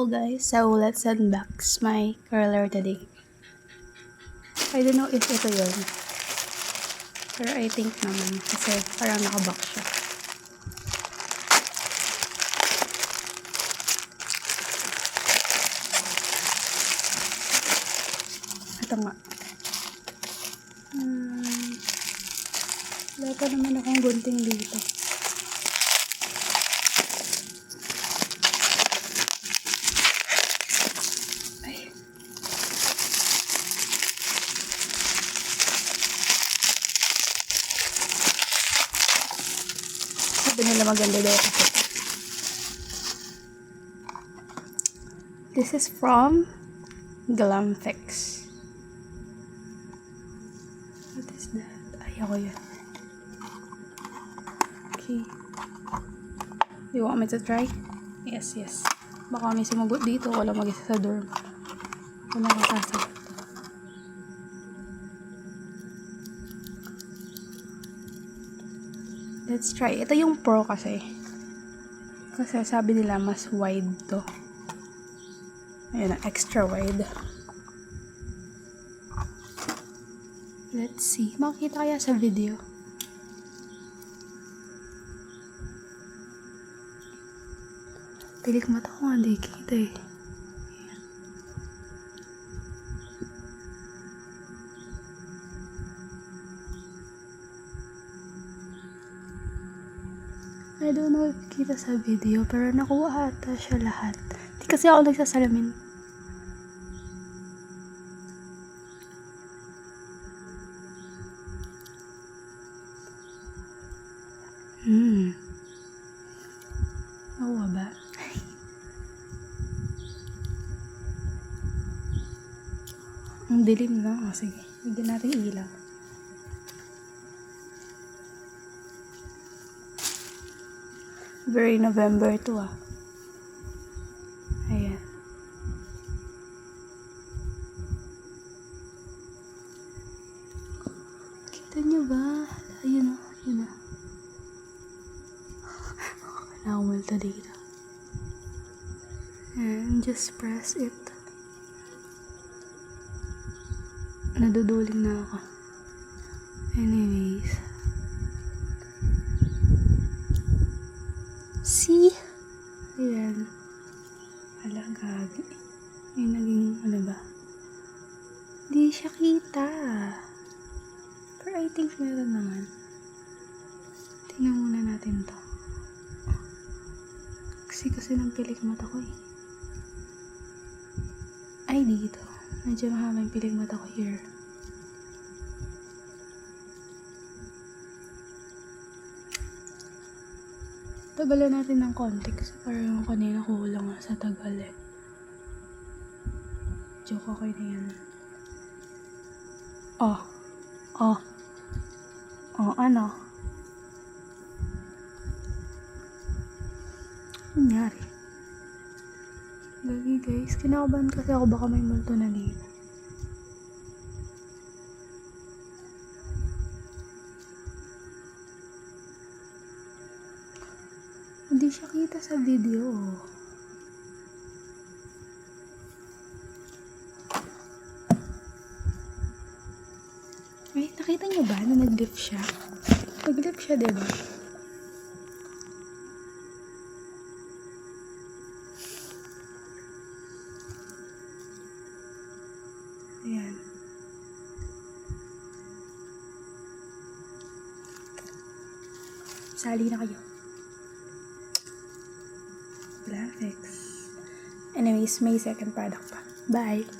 Hello guys, so let's unbox my curler today. I don't know if ito yun. Pero I think naman kasi parang nakabox siya. Ito nga. Hmm. Wala pa naman akong gunting dito. Sabi nila maganda daw kasi. This is from Glamfix. What is that? Ayoko yun. Okay. You want me to try? Yes, yes. Baka may sumagot dito. Wala mag-isa sa dorm. Wala kang Let's try. Ito yung pro kasi. Kasi sabi nila mas wide to. Ayun na, extra wide. Let's see. Makikita kaya sa video. Pilik mata ko nga di kita eh. I don't know if kita sa video, pero nakuha ata siya lahat. Di kasi ako nagsasalamin. Hmm. Nakuha ba? Ang dilim lang. O, sige. Bigyan natin ilaw. Very November to ah. Ayan. Kita niyo ba? Ayun o. Ayun o. Nakumulta dito. And just press it. Naduduling na ako. Anyways. See? Ayan. Ala, gagi. Yung naging, ano ba? Hindi siya kita. Pero I think meron naman. Tingnan muna natin to. Kasi kasi ng pilik mata ko eh. Ay, dito. Medyo mahaba yung pilik mata ko here. Tagalan natin ng konti kasi parang kanina kulang nga sa tagal eh. Joke okay na yan. Oh. Oh. Oh, ano? Nangyari. Lagi guys, kinakabahan kasi ako baka may multo na dito. Hindi siya kita sa video. oh. Ay, nakita niyo ba na nag-lift siya? Nag-lift siya, diba? Ayan. Sali na kayo. Graphics. Anyways, may second product pa. Bye!